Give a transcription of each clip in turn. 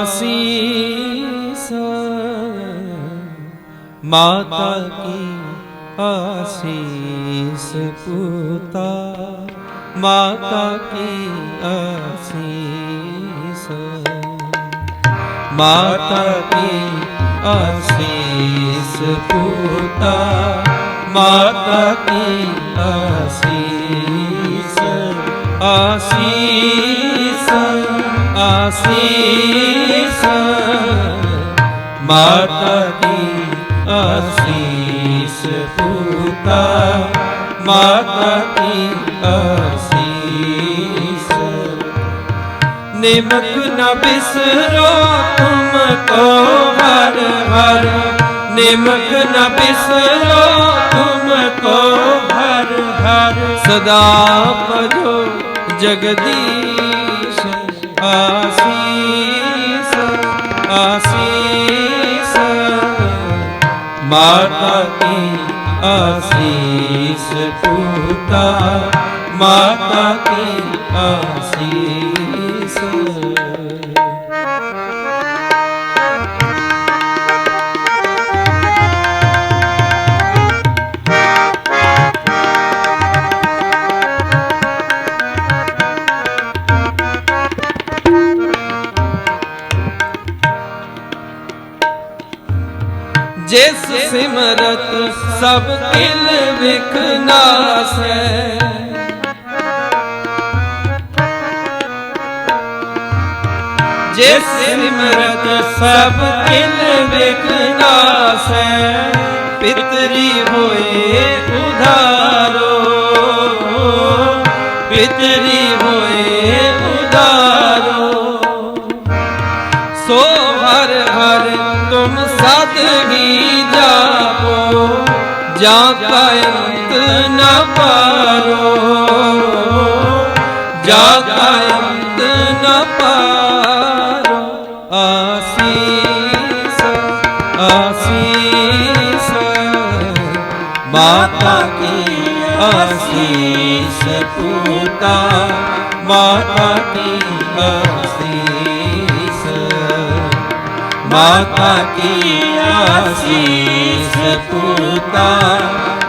ਆਸੀਸ ਮਾਤਾ ਕੀ ਆਸੀਸ ਪੁੱਤਾ, ਮਾਤਾ ਕੀ ਆਸੀਸ ਮਾਤਾ ਕੀ ਆਸੀਸ ਪੁੱਤਾ, ਮਾਤਾ ਕੀ ਆਸੀਸ ਆਸੀਸ ਆਸੀਸ, ਮਾਤਾ ਕੀ ਆਸੀਸ ਪੁੱਤਾ, ਮਾਤਾ ਕੀ ਆਸੀਸ। ਨਿਮਕ ਨ ਬਿਸਰੋ ਤੁਮ ਕੋ ਹਰ ਹਰ, ਨਿਮਕ ਨ ਬਿਸਰੋ ਤੁਮ ਕੋ ਹਰ ਹਰ। ਸਦਾ ਭਜੋ ਜਗਦੀ ਆਸੀਸ ਆਸੀਸ। ਮਾਤਾ ਕੀ ਆਸੀਸ ਪੁੱਤਾ। ਮਾਤਾ ਕੀ ਆਸੀਸ। ਜਿਸ ਸਿਮਰਤ ਸਭ ਕਿਲ ਵਿਖਨਾਸੈ ਜਿਸ ਸਿਮਰਤ ਸਭ ਕਿਲ ਵਿਖਨਾਸੈ ਪਿਤਰੀ ਹੋਏ ਉਧਾਰੋ। ਪਿਤਰੀ ਜਾਂ ਕਾ ਅੰਤ ਨਾ ਪਾਰੋ। ਜਾਂ ਕਾ ਅੰਤ ਨ ਪਾਰੋ। ਆਸੀਸ ਆਸੀਸ। ਮਾਤਾ ਕੀ ਆਸੀਸ, ਪੁੱਤਾ। ਮਾਤਾ ਕੀ ਆਸੀਸ। ਮਾਤਾ ਕੀ ਆਸੀਸ ਪੁੱਤਾ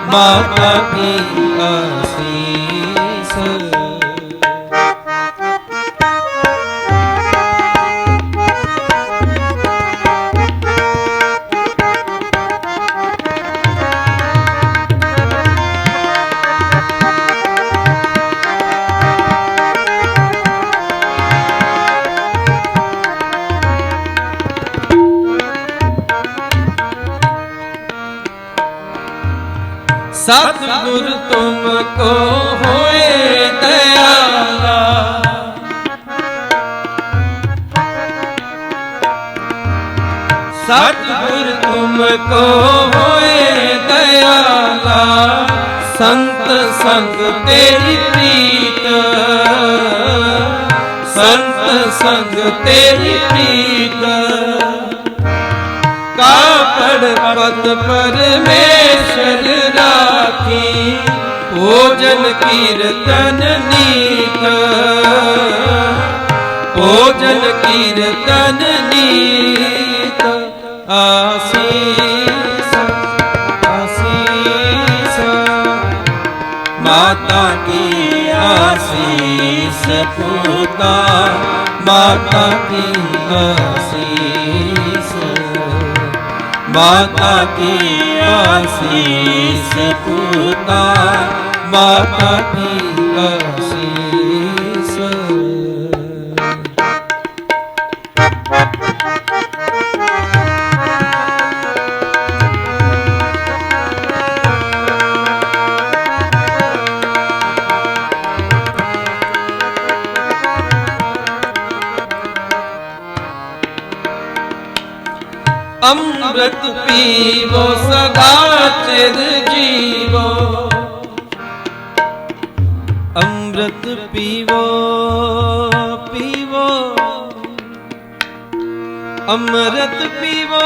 ਮਾਤਾ ਕੀ ਆਸੀਸ ਸਤਿਗੁਰ ਤੁਮ ਕੋ ਹੋਏ ਦਇਆਲਾ। ਸਤਿਗੁਰ ਤੁਮ ਕੋ ਹੋਏ ਦਇਆਲਾ। ਸੰਤ ਸੰਗ ਤੇਰੀ ਪ੍ਰੀਤ। ਸੰਤ ਸੰਗ ਤੇਰੀ ਪ੍ਰੀਤ। ਕਾਪੜ ਪਰਮੇਸ਼ਰ ਰਾਖੀ, ਭੋਜਨ ਕੀਰਤਨ ਨੀਤ। ਭੋਜਨ ਕੀਰਤਨ ਨੀਤ। ਆਸੀਸ ਆਸੀਸ। ਮਾਤਾ ਕੀ ਆਸੀਸ, ਪੁੱਤਾ, ਮਾਤਾ ਕੀ ਆਸੀਸ। ਮਾਤਾ ਕੀ ਆਸੀਸ ਪੁੱਤਾ ਮਾਤਾ ਕੀ ਆਸੀਸ। ਅੰਮ੍ਰਿਤ ਪੀਵੋ, ਸਦਾ ਚਿਰ ਜੀਵੋ। ਅੰਮ੍ਰਿਤ ਪੀਵੋ ਪੀਵੋ। ਅੰਮ੍ਰਿਤ ਪੀਵੋ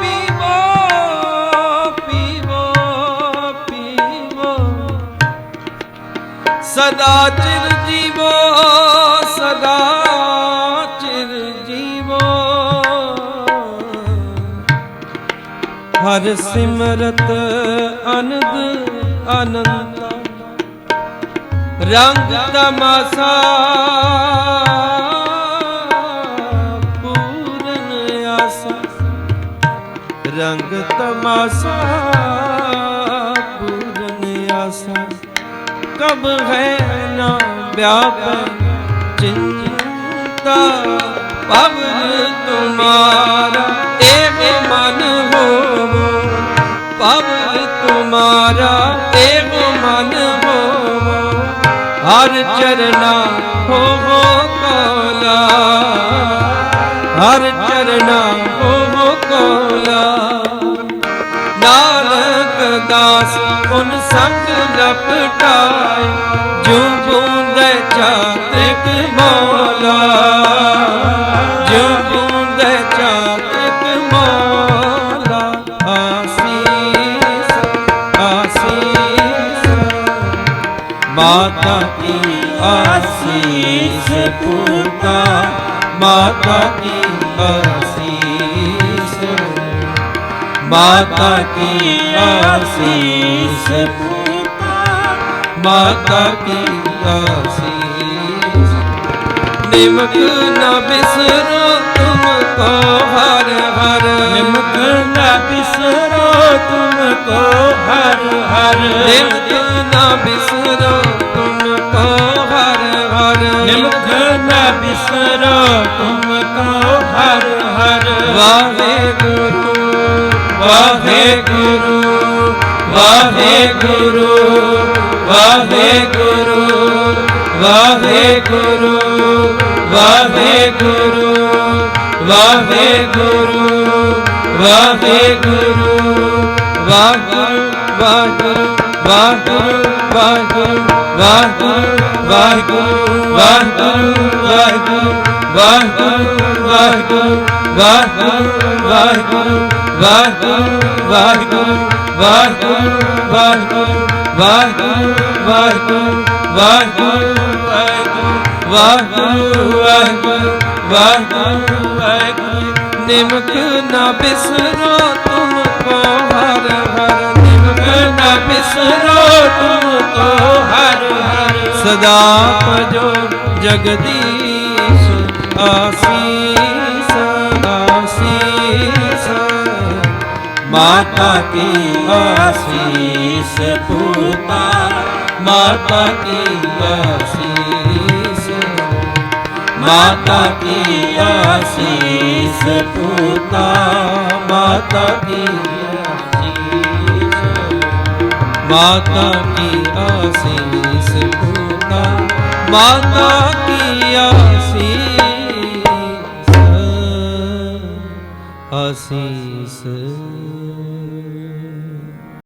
ਪੀਵੋ ਪੀਵੋ ਪੀਵੋ। ਸਦਾ ਚਿਰ ਹਰ ਸਿਮਰਤ ਅਨੰਦ ਅਨੰਤ। ਰੰਗ ਤਮਾਸਾ ਪੂਰਨ ਆਸਾ। ਰੰਗ ਤਮਾਸਾ ਪੂਰਨ ਆਸਾ। ਕਬ ਹੈ ਨਾ ਵਿਆਪੈ ਚਿੰਤਾ ਪਵਨ ਤੁਮਾਰਾ। ਹਰ ਚਰਨਾ ਹੋ ਕੋਲਾ। ਹਰ ਚਰਨਾ ਹੋਵੋ ਕੋਲਾ। ਨਾਨਕ ਦਾਸ ਉਨ ਸੰਗ ਲਪਟਾਏ ਜੋ ਬੂੰਦੇ ਚਾਤਕ ਮੌਲਾ। ਜੋ ਬੂੰਦੇ ਚਾਤਕ ਮੌਲਾ। ਆਸੀਸ ਆਸੀਸ। ਮਾਤਾ ਕੀ ਆਸੀਸ ਪੁੱਤਾ ਮਾਤਾ ਕੀ ਆਸੀਸ? ਮਾਤਾ ਕੀ ਆਸੀਸ ਮਾਤਾ ਕੀ ਆਸੀਸ? ਨਿਮਕ ਨਾ ਬਿਸਰੋ ਤੁਮ ਕੋ ਹਰ ਹਰ। ਨਿਮਕ ਨਾ ਬਿਸਰੋ ਤੁਮ ਕੋ ਹਰ ਹਰ। ਨਿਮਕ ਨਾ ਬਿਸਰੋ ਬਿਸਰੋ ਤੁਮ ਕੋ ਹਰ ਹਰ ਵਾਹਿਗੁਰੂ ਵਾਹਿਗੁਰੂ ਵਾਹਿਗੁਰੂ ਵਾਹਿਗੁਰੂ ਵਾਹਿਗੁਰੂ ਵਾਹਿਗੁਰੂ ਵਾਹਿਗੁਰੂ ਵਾਹਿਗੁਰੂ ਵਾਹਿਗੁਰੂ ਵਾਹਿਗੁਰੂ ਵਾਹਿਗੁਰੂ ਵਾਹਿਗੁਰੂ ਵਾਹਿਗੁਰੂ ਵਾਹਿਗੁਰੂ ਵਾਹਿਗੁਰੂ ਵਾਹਿਗੁਰੂ ਵਾਹਿਗੁਰੂ ਵਾਹਿਗੁਰੂ ਵਾਹਿਗੁਰੂ ਵਾਹਿਗੁਰੂ ਵਾਹਿਗੁਰੂ ਵਾਹਿਗੁਰੂ ਵਾਹਿਗੁਰੂ ਵਾਹਿਗੁਰੂ ਵਾਹਿਗੁਰੂ ਵਾਹਿਗੁਰੂ ਵਾਹਿਗੁਰੂ ਨਿਮਕ ਨਾ ਬਿਸਰੋ ਸਦਾ ਭਜੋ ਜਗਦੀਸ਼, ਆਸੀਸ ਆਸੀਸ। ਮਾਤਾ ਕੀ ਆਸੀਸ ਪੁੱਤਾ, ਮਾਤਾ ਕੀ ਆਸੀਸ। ਮਾਤਾ ਕੀ ਆਸੀਸ ਪੁੱਤਾ, ਮਾਤਾ ਕੀ ਆਸੀਸ। ਮਾਤਾ ਕੀ ਆਸੀਸ ਪੁੱਤਾ ਮਾਤਾ ਕੀ ਆਸੀਸ ਆਸੀਸ